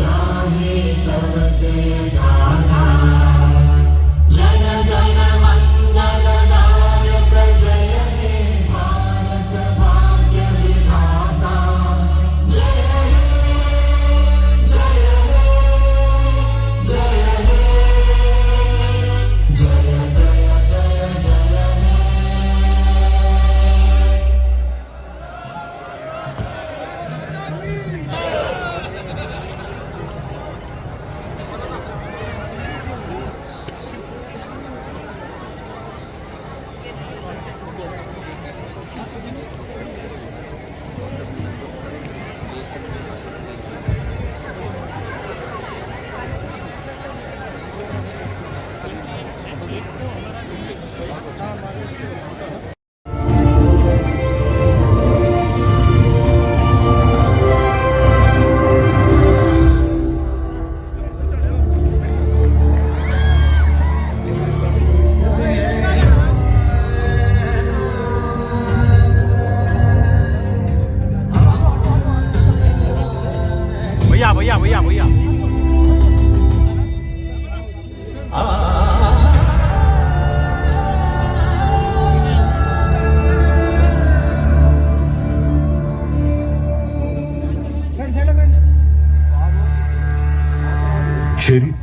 गाहे तव जय 不一样，不一样，不一样。啊！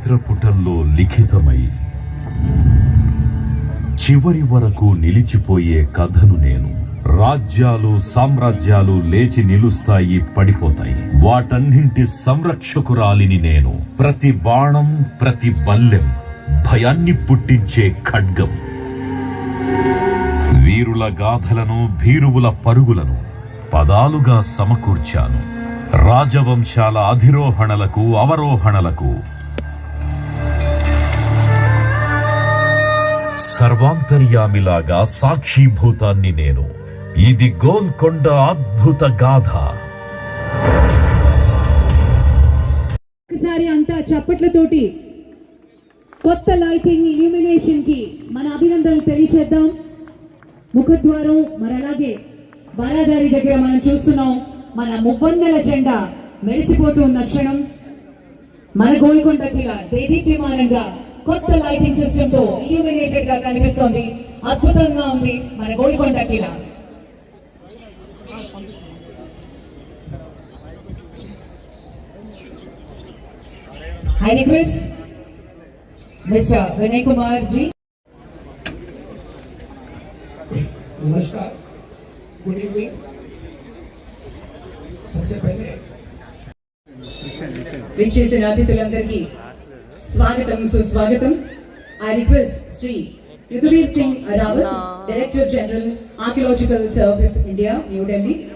చరిత్రపుటల్లో లిఖితమై చివరి వరకు నిలిచిపోయే కథను నేను రాజ్యాలు సామ్రాజ్యాలు లేచి నిలుస్తాయి పడిపోతాయి. వాటన్నింటి సంరక్షకురాలిని నేను. ప్రతి బాణం ప్రతి బల్లెం భయాన్ని పుట్టించే ఖడ్గం. వీరుల గాథలను భీరువుల పరుగులను పదాలుగా సమకూర్చాను. రాజవంశాల అధిరోహణలకు అవరోహణలకు సర్వాంతర్యామిలాగా సాక్షిభూతాన్ని నేను. ఇది గోల్కొండ అద్భుత గాథ. ఒకసారి అంతా చప్పట్లతోటి కొత్త లైటింగ్ ఇల్యూమినేషన్కి మన అభినందనలు తెలియచేద్దాం. ముఖద్వారం మరి అలాగే బారాదారి దగ్గర మనం చూస్తున్నాం మన మువ్వందల జెండా మెరిసిపోతూ ఉన్న క్షణం. మన గోల్కొండ కిలా దేదీప్యమానంగా కొత్త లైటింగ్ సిస్టమ్ తో ఇల్యూమినేటెడ్ గా కనిపిస్తోంది అద్భుతంగా ఉంది మన గోల్కొండ కిలా I request Mr. Vinay Kumar ji. नमस्कार गुड इवनिंग सबसे पहले విచ్చేసిన అతిథులందరికీ Swagatam, so Swagatam. I request Sri Yudhvir Singh Rawat, Director General, Archaeological Survey of India, New Delhi,